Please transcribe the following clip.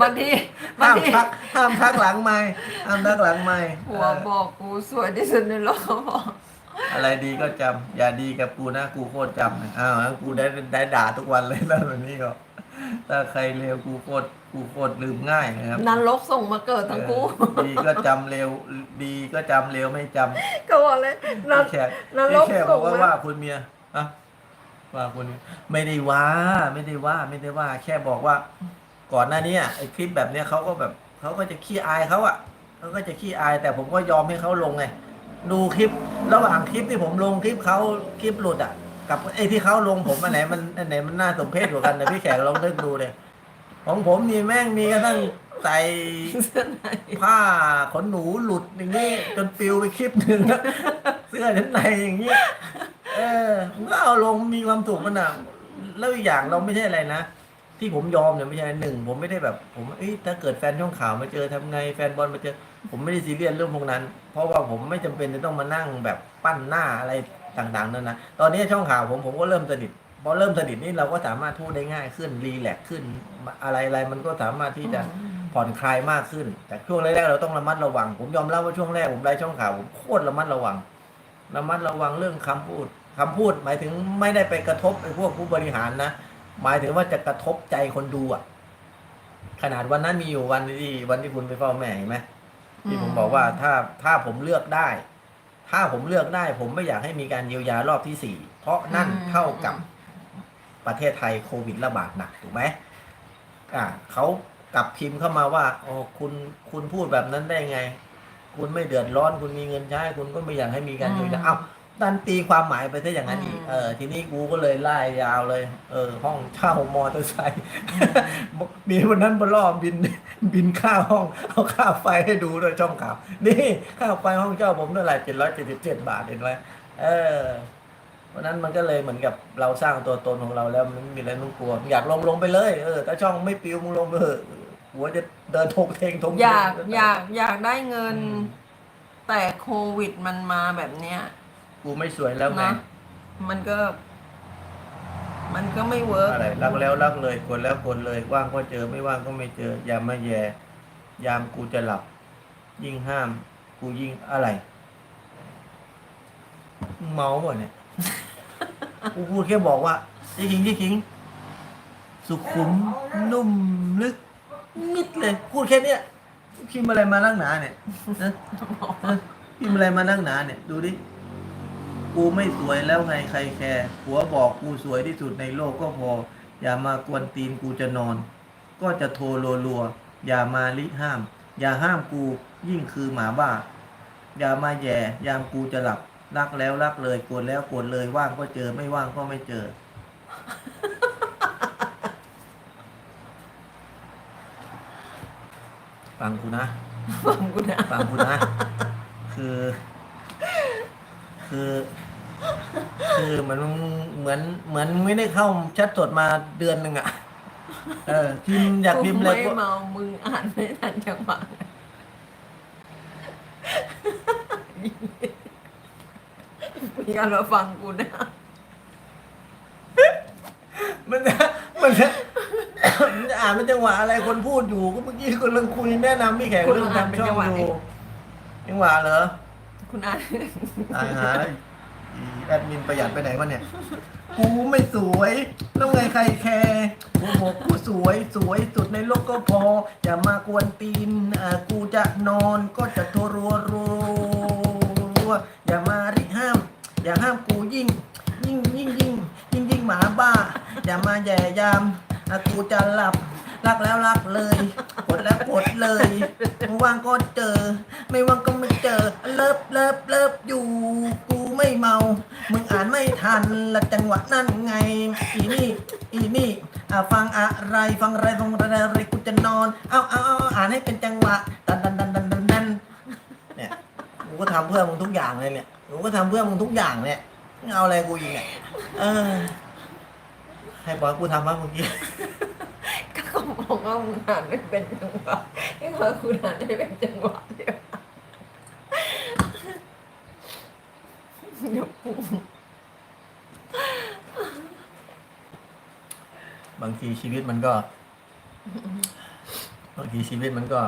บางทีบางห้ามทีทักห้ามทักหลังไม่ห้ามทักหลังไม่หัวบอกกูสวยที่สุดในโลกเขาบอกอะไรดีก็จำอย่าดีกับกูนะกูโคตรจำนะอ้าวงั้นกูได้ได้ด่าทุกวันเลยแล้วแบบนี้ก็ถ้าใครเลวกูโคตรกูโคตรลืมง่ายนะครับนรกส่งมาเกิดทั้งคู่ เออดีก็จำเร็ว ดีก็จำเร็วไม่จำ ก็บอกเลยนรพี่กแขกนรกพี่แขกบอกว่าส่งมา ว่าคุณเมียอะ ว่าคุณเมียไม่ได้ว่าไม่ได้ว่าไม่ได้ว่า แค่บอกว่า ก่อนหน้านี้ไอ้คลิปแบบเนี้ยเขาก็แบบเขาก็จะขี้อายเขาอะเขาก็จะขี้อาย แต่ผมก็ยอมให้เขาลงไงดูคลิประหว่างคลิปที่ผมลงคลิปเขาคลิปหลุดอะกับไอ้ที่เขาลงผมอันไหนมันอันไหนมันน่าสมเพชกว่ากันนะพี่แขกลองนึกดูเลยของผมนี่แม่งมีกระทั่งใส่ผ้าขนหนูหลุดอย่างนี้จนปิวไปคลิปหนึ่งเสื้อชั้นในอย่างนี้ เอาลงมีความถูกมันอะแล้วอีกอย่างเราไม่ใช่อะไรนะที่ผมยอมเนี่ยไม่ใช่หนึ่งผมไม่ได้แบบ ผมเอ้ยถ้าเกิดแฟนช่องข่าวมาเจอทำไงแฟนบอลมาเจอ ผมไม่ได้ซีเรียสเรื่องพวกนั้น เพราะว่าผมไม่จำเป็นจะต้องมานั่งแบบปั้นหน้าอะไรต่างๆนั่นนะตอนนี้ช่องข่าวผมผมก็เริ่มสนิทพอเริ่มสนิทนี่เราก็สามารถพูดได้ง่ายขึ้นรีแลกซ์ขึ้น อะไรอะไรมันก็สามารถที่จะผ่อนคลายมากขึ้น แต่ช่วงแรกๆเราต้องระมัดระวัง ผมยอมรับว่าช่วงแรกผมไล่ช่องข่าวผมโคตรระมัดระวัง ระมัดระวังเรื่องคำพูด คำพูดหมายถึงไม่ได้ไปกระทบไอ้พวกผู้บริหารนะ หมายถึงว่าจะกระทบใจคนดูอะ ขนาดวันนั้นมีอยู่วันที่วันที่คุณไปเฝ้าแม่เห็นไหมที่ผมบอกว่าถ้าถ้าผมเลือกได้ ถ้าผมเลือกได้ ผมไม่อยากให้มีการเยียวยารอบที่สี่เพราะนั่นเท่ากับประเทศไทยโควิดระบาดหนักถูกไหมอ่าเขากลับพิมพ์เข้ามาว่าโอ้คุณคุณพูดแบบนั้นได้ไง คุณไม่เดือดร้อน คุณมีเงินใช้คุณก็ไม่อยากให้มีการเยียวยาอืมเอ้า ดันตีความหมายไปซะอย่างนั้นอีกอืมเออ ทีนี้กูก็เลยไล่ยาวเลย เออ ห้องเช่ามอเตอร์ไซค์บอกมีวันนั้นบนรอบบิน บินค่าห้อง เอาค่าไฟให้ดูด้วยช่องข่าว นี่ค่าไฟห้องเช่าผมเท่าไหร่เจ็ดร้อยเจ็ดสิบเจ็ดบาทเห็นไหมเออเพราะฉะนั้นมันก็เลยเหมือนกับเราสร้างตัวตนของเราแล้วมันไม่มีอะไรต้องกลัว อยากลงลงไปเลย เออ ถ้าช่องไม่ปิวมึงลงไปเถอะหัวจะเดินทกเทงทงอยากเทงอยากอยากได้เงินอืมแต่โควิดมันมาแบบเนี้ย กูไม่สวยแล้วไงนะมันก็ มันก็ไม่เวิร์กอะไรรักแล้วรักเลยกดแล้วกดเลยว่างก็เจอไม่ว่างก็ไม่เจอ อย่ามาแย่ ยามกูจะหลับ ยิ่งห้าม กูยิ่งอะไรมึงเมาป่ะเนี่ย กูพูดแค่บอกว่ายี่คิงยี่คิงสุขุมนุ่มลึกมิดเลย พูดแค่เนี้ยพิมพ์อะไรมานั่งหนาเนี่ยนะนะพิมพ์อะไรมานั่งหนาเนี่ย ดูดิ กูไม่สวยแล้วไงใครแคร์ผัวบอกกูสวยที่สุดในโลกก็พอ อย่ามากวนตีนกูจะนอน ก็จะโทรรัวๆอย่ามาลิห้าม อย่าห้ามกูยิ่งคือหมาบ้า อย่ามาแย่ยามกูจะหลับ รักแล้วรักเลยกดแล้วกดเลยว่างก็เจอไม่ว่างก็ไม่เจอ ฟังกูนะ ฟังกูนะ ฟังกูนะ คือ คือ คือเหมือนเหมือนเหมือนไม่ได้เข้าแชัดสดมาเดือนหนึ่งอะเออพิมพ์อยากพิมพ์อะไรไม่ก็เมามึงอ่านไม่ทันจังหวะมีการมาฟังกูนะ มันจะมันจะมันจะอ่านเป็นจังหวะอะไรคนพูดอยู่ก็เมื่อกี้กำลังคุยแนะนำพี่แขกเรื่องทำช่องอยู่จังหวะเหรอ คุณอ่านตายหา แอดมินประหยัดไปไหนวะเนี่ย กูไม่สวยแล้วไงใครแคร์กูบอกกูสวยสวยสุดในโลกก็พอ อย่ามากวนตีนอ่ากูจะนอนก็จะโทรรัวรัวอย่ามาริห้าม อย่าห้ามกูยิ่ง ยิ่งยิ่งยิ่งยิ่งยิ่งหมาบ้า อย่ามาแย่ยามอะกูจะหลับรักแล้วรักเลย ดแล้วกดเลยว่างก็เจอ ไม่ว่างก็ไม่เจอ เลิฟเลิฟเลิฟอยู่กูไม่เมา มึงอ่านไม่ทันละจังหวะนั่นไง อีนี่ อีนี่อะฟังอะไรฟังอะไรฟังอะไรอะไรกูจะนอนเอาเอาเอาอ่านให้เป็นจังหวะดันดันดันดันดันดันเนี่ยกูก็ทำเพื่อมึงทุกอย่างเลยเนี่ยกูก็ทำเพื่อมึงทุกอย่างเนี่ยเอาอะไรกูอีกเนี่ยเออให้บอยกูทำบ้างเมื่อกี้ ขาบอกว่ามึงอ่านไม่เป็นจังหวะให้เขาคุณอ่านให้เป็นจังหวะเดียวเดี๋ยวปูบางทีชีวิตมันก็ บางทีชีวิตมันก็